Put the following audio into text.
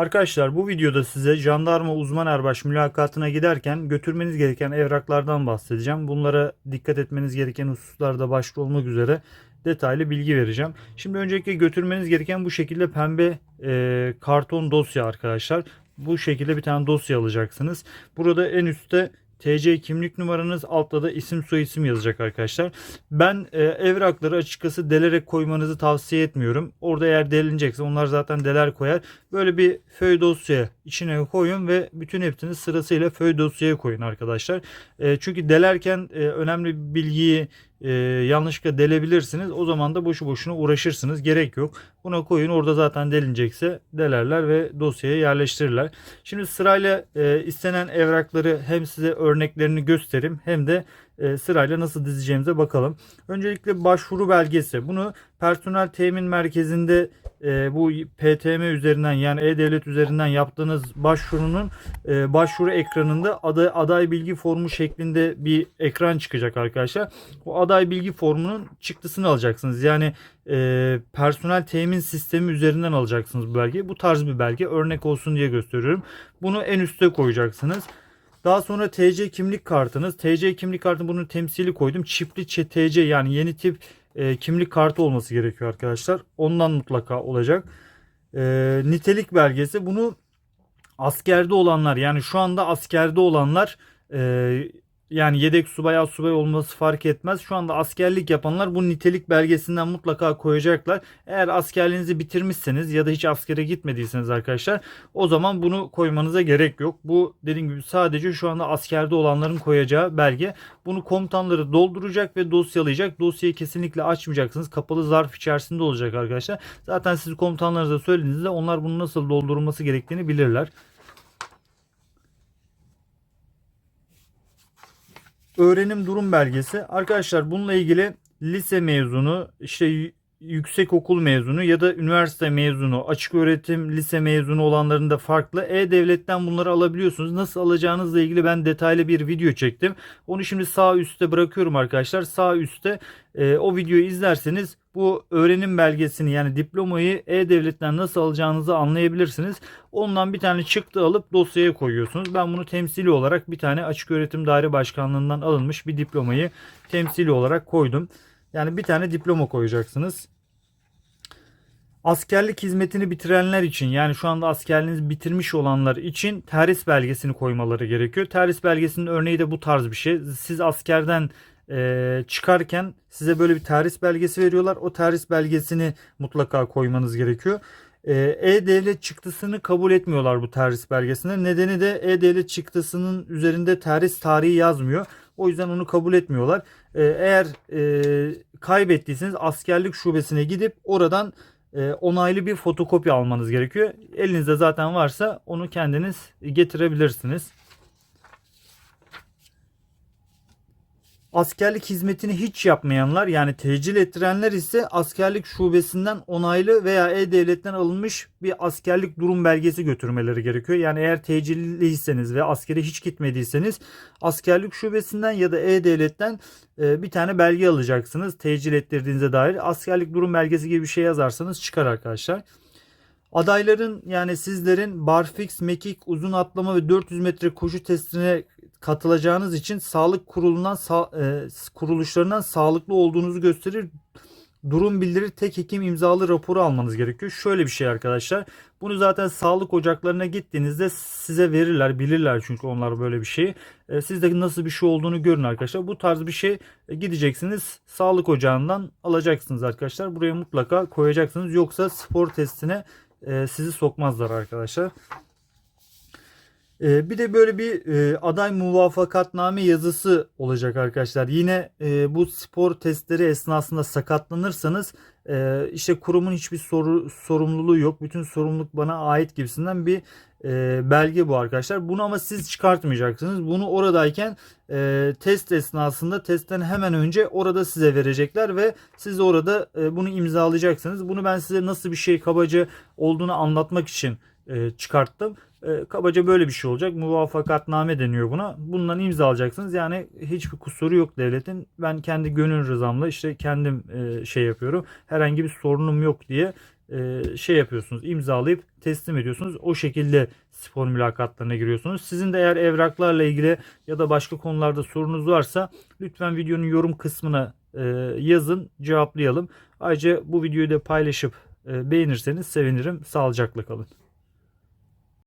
Arkadaşlar bu videoda size jandarma uzman erbaş mülakatına giderken götürmeniz gereken evraklardan bahsedeceğim. Bunlara dikkat etmeniz gereken hususlarda başta olmak üzere detaylı bilgi vereceğim. Şimdi öncelikle götürmeniz gereken bu şekilde pembe e, karton dosya arkadaşlar. Bu şekilde bir tane dosya alacaksınız. Burada en üstte TC kimlik numaranız altta da isim soyisim yazacak arkadaşlar. Ben e, evrakları açıkçası delerek koymanızı tavsiye etmiyorum. Orada eğer delinecekse onlar zaten deler koyar. Böyle bir föy dosya içine koyun ve bütün hepsini sırasıyla föy dosyaya koyun arkadaşlar. E, çünkü delerken e, önemli bir bilgiyi e, yanlışlıkla delebilirsiniz. O zaman da boşu boşuna uğraşırsınız. Gerek yok. Buna koyun. Orada zaten delinecekse delerler ve dosyaya yerleştirirler. Şimdi sırayla e, istenen evrakları hem size örneklerini göstereyim hem de e, sırayla nasıl dizeceğimize bakalım. Öncelikle başvuru belgesi. Bunu personel temin merkezinde e, bu PTM üzerinden yani E-Devlet üzerinden yaptığınız başvurunun e, başvuru ekranında aday, aday bilgi formu şeklinde bir ekran çıkacak arkadaşlar. O aday bilgi formunun çıktısını alacaksınız. Yani e, personel temin sistemi üzerinden alacaksınız bu belgeyi. Bu tarz bir belge örnek olsun diye gösteriyorum. Bunu en üste koyacaksınız. Daha sonra TC kimlik kartınız. TC kimlik kartı bunun temsili koydum. Çiftli ç- TC yani yeni tip e, kimlik kartı olması gerekiyor arkadaşlar. Ondan mutlaka olacak. E, nitelik belgesi bunu askerde olanlar yani şu anda askerde olanlar e, yani yedek subay az subay olması fark etmez. Şu anda askerlik yapanlar bu nitelik belgesinden mutlaka koyacaklar. Eğer askerliğinizi bitirmişseniz ya da hiç askere gitmediyseniz arkadaşlar o zaman bunu koymanıza gerek yok. Bu dediğim gibi sadece şu anda askerde olanların koyacağı belge. Bunu komutanları dolduracak ve dosyalayacak. Dosyayı kesinlikle açmayacaksınız. Kapalı zarf içerisinde olacak arkadaşlar. Zaten siz komutanlarınıza söylediğinizde onlar bunu nasıl doldurulması gerektiğini bilirler. Öğrenim durum belgesi. Arkadaşlar bununla ilgili lise mezunu, işte yüksek okul mezunu ya da üniversite mezunu, açık öğretim lise mezunu olanların da farklı. E-Devlet'ten bunları alabiliyorsunuz. Nasıl alacağınızla ilgili ben detaylı bir video çektim. Onu şimdi sağ üstte bırakıyorum arkadaşlar. Sağ üstte e, o videoyu izlerseniz bu öğrenim belgesini yani diplomayı E-Devlet'ten nasıl alacağınızı anlayabilirsiniz. Ondan bir tane çıktı alıp dosyaya koyuyorsunuz. Ben bunu temsili olarak bir tane açık öğretim daire başkanlığından alınmış bir diplomayı temsili olarak koydum. Yani bir tane diploma koyacaksınız. Askerlik hizmetini bitirenler için yani şu anda askerliğinizi bitirmiş olanlar için terhis belgesini koymaları gerekiyor. Terhis belgesinin örneği de bu tarz bir şey. Siz askerden e, çıkarken size böyle bir terhis belgesi veriyorlar. O terhis belgesini mutlaka koymanız gerekiyor. E, E-Devlet çıktısını kabul etmiyorlar bu terhis belgesine. Nedeni de E-Devlet çıktısının üzerinde terhis tarihi yazmıyor. O yüzden onu kabul etmiyorlar. E, eğer e, kaybettiyseniz askerlik şubesine gidip oradan e, onaylı bir fotokopi almanız gerekiyor. Elinizde zaten varsa onu kendiniz getirebilirsiniz. Askerlik hizmetini hiç yapmayanlar yani tecil ettirenler ise askerlik şubesinden onaylı veya E-Devlet'ten alınmış bir askerlik durum belgesi götürmeleri gerekiyor. Yani eğer tecilliyseniz ve askere hiç gitmediyseniz askerlik şubesinden ya da E-Devlet'ten e, bir tane belge alacaksınız. Tecil ettirdiğinize dair askerlik durum belgesi gibi bir şey yazarsanız çıkar arkadaşlar. Adayların yani sizlerin barfix, mekik, uzun atlama ve 400 metre koşu testine katılacağınız için sağlık kurulundan sa- e, kuruluşlarından sağlıklı olduğunuzu gösterir. Durum bildirir tek hekim imzalı raporu almanız gerekiyor. Şöyle bir şey arkadaşlar. Bunu zaten sağlık ocaklarına gittiğinizde size verirler. Bilirler çünkü onlar böyle bir şeyi. E, siz de nasıl bir şey olduğunu görün arkadaşlar. Bu tarz bir şey e, gideceksiniz. Sağlık ocağından alacaksınız arkadaşlar. Buraya mutlaka koyacaksınız. Yoksa spor testine e, sizi sokmazlar arkadaşlar. E, bir de böyle bir e, aday muvafakatname yazısı olacak arkadaşlar. Yine e, bu spor testleri esnasında sakatlanırsanız e, işte kurumun hiçbir soru, sorumluluğu yok. Bütün sorumluluk bana ait gibisinden bir e, belge bu arkadaşlar. Bunu ama siz çıkartmayacaksınız. Bunu oradayken e, test esnasında testten hemen önce orada size verecekler ve siz orada e, bunu imzalayacaksınız. Bunu ben size nasıl bir şey kabaca olduğunu anlatmak için e, çıkarttım. E, kabaca böyle bir şey olacak. Muvafakatname deniyor buna. Bundan imza alacaksınız. Yani hiçbir kusuru yok devletin. Ben kendi gönül rızamla işte kendim e, şey yapıyorum. Herhangi bir sorunum yok diye şey yapıyorsunuz imzalayıp teslim ediyorsunuz. O şekilde spor mülakatlarına giriyorsunuz. Sizin de eğer evraklarla ilgili ya da başka konularda sorunuz varsa lütfen videonun yorum kısmına yazın cevaplayalım. Ayrıca bu videoyu da paylaşıp beğenirseniz sevinirim. Sağlıcakla kalın.